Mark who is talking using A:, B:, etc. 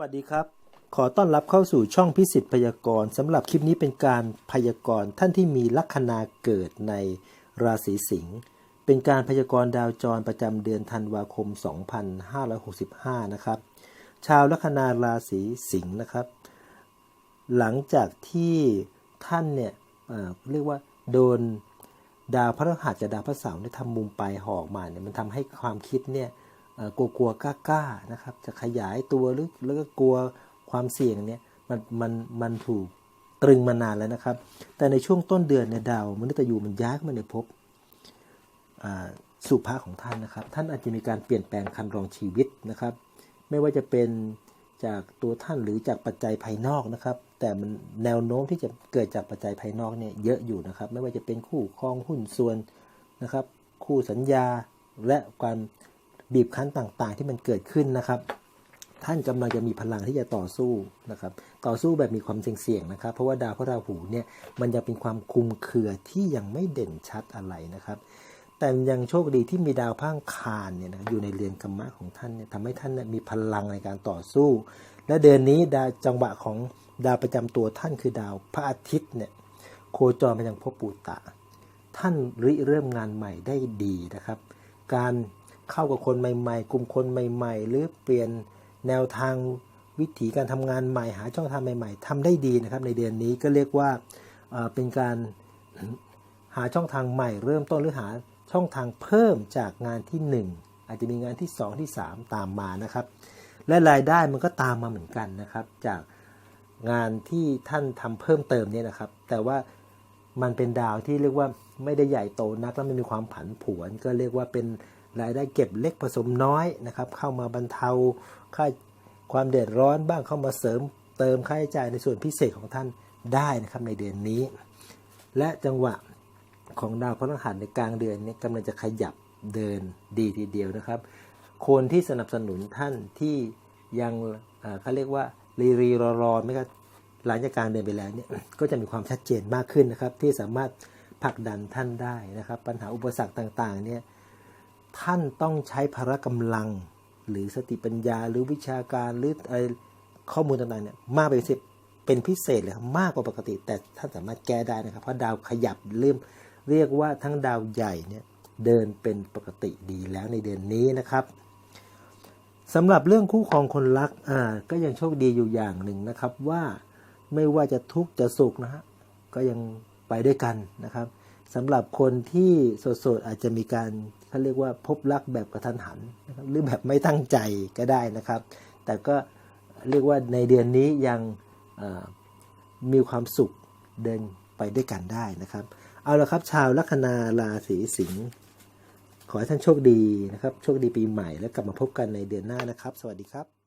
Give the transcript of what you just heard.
A: วัสดีครับ ขอต้อนรับเข้าสู่ช่องพิสิทธิ์พยากรณ์สำหรับคลิปนี้เป็นการพยากรณ์ท่านที่มีลัคนาเกิดในราศีสิงห์เป็นการพยากรณ์ดาวจรประจำเดือนธันวาคม 2565 นะครับ ชาวลัคนาราศีสิงห์นะครับ หลังจากที่ท่านเนี่ยเเรียกว่าโดนดาวพฤหัสกับดาวพฤหัสเนี่ยทำมุมปลายหอกมาเนี่ยมันทำให้ความคิดเนี่ย กลัวกลัวกล้ากล้านะครับ จะขยายตัวหรือแล้วก็กลัวความเสี่ยงเนี่ยมันมันมันถูกตรึงมานานแล้วนะครับ แต่ในช่วงต้นเดือนเนี่ยดาวมฤตยูมันย้ายมาในภพสุภาของท่านนะครับ ท่านอาจจะมีการเปลี่ยนแปลงคันรองชีวิตนะครับ ไม่ว่าจะเป็นจากตัวท่านหรือจากปัจจัยภายนอกนะครับ แต่มันแนวโน้มที่จะเกิดจากปัจจัยภายนอกเนี่ยเยอะอยู่นะครับ ไม่ว่าจะเป็นคู่ครองหุ้นส่วนนะครับ คู่สัญญาและความ บีบคั้นต่างๆ ที่มันเกิดขึ้นนะครับ ท่านกำลังจะมีพลังที่จะต่อสู้นะครับ ต่อสู้แบบมีความเสี่ยงๆนะครับ เพราะว่าดาวพระราหูเนี่ยมันยังเป็นความคุมเครือที่ยังไม่เด่นชัดอะไรนะครับ แต่ยังโชคดีที่มีดาวพังคารเนี่ยนะอยู่ในเรือนกรรมะของท่านเนี่ยทำให้ท่านมีพลังในการต่อสู้ และเดือนนี้ดาวจังหวะของดาวประจำตัวท่านคือดาวพระอาทิตย์เนี่ยโคจรมายังภพปูตะ ท่านริเริ่มงานใหม่ได้ดีนะครับ การ เข้ากับคนใหม่ ๆ กลุ่มคนใหม่ ๆ หรือเปลี่ยนแนวทางวิถีการทำงานใหม่หาช่องทางใหม่ ๆทำได้ดีนะครับ ในเดือนนี้ก็เรียกว่าเป็นการหาช่องทางใหม่ เริ่มต้นหรือหาช่องทางเพิ่มจากงานที่ 1 อาจจะมีงานที่ 2 ที่ 3 ตามมานะครับ และรายได้มันก็ตามมาเหมือนกันนะครับ จากงานที่ท่านทำเพิ่มเติมเนี่ยนะครับ แต่ว่ามันเป็นดาวที่เรียกว่าไม่ได้ใหญ่โตนัก และไม่มีความผันผวน ก็เรียกว่าเป็น รายได้เก็บเล็กผสมน้อยนะครับ เข้ามาบรรเทาค่าความเดือดร้อนบ้างเข้ามาเสริมเติมค่าใช้จ่ายในส่วนพิเศษของท่านได้นะครับในเดือนนี้ และจังหวะของดาวพฤหัสในกลางเดือนนี้กำลังจะขยับเดินดีทีเดียวนะครับ คนที่สนับสนุนท่านที่ยังเอ่อเขาเรียกว่ารีรีรอรอไม่ก็หลังจากกลางเดือนไปแล้วเนี่ยก็จะมีความชัดเจนมากขึ้นนะครับ ที่สามารถผลักดันท่านได้นะครับ ปัญหาอุปสรรคต่างๆเนี่ย ท่านต้องใช้พละกำลัง หรือสติปัญญาหรือวิชาการหรืออะไรข้อมูลต่างๆเนี่ยมากเป็นพิเศษเป็นพิเศษเลยครับมากกว่าปกติ แต่ท่านสามารถแก้ได้นะครับ เพราะดาวขยับเริ่มเรียกว่าทั้งดาวใหญ่เนี่ยเดินเป็นปกติดีแล้วในเดือนนี้นะครับสำหรับเรื่องคู่ครองคนรักอ่าก็ยังโชคดีอยู่อย่างหนึ่งนะครับว่าไม่ว่าจะทุกข์จะสุขนะฮะก็ยังไปด้วยกันนะครับ สำหรับคนที่โสดๆอาจจะมีการเขาเรียกว่าพบรักแบบกระทันหันนะครับหรือแบบไม่ตั้งใจก็ได้นะครับ แต่ก็เรียกว่าในเดือนนี้ยังมีความสุขเดินไปด้วยกันได้นะครับ เอาละครับชาวลัคนาราศีสิงห์ขอให้ท่านโชคดีนะครับ โชคดีปีใหม่แล้วกลับมาพบกันในเดือนหน้านะครับ สวัสดีครับ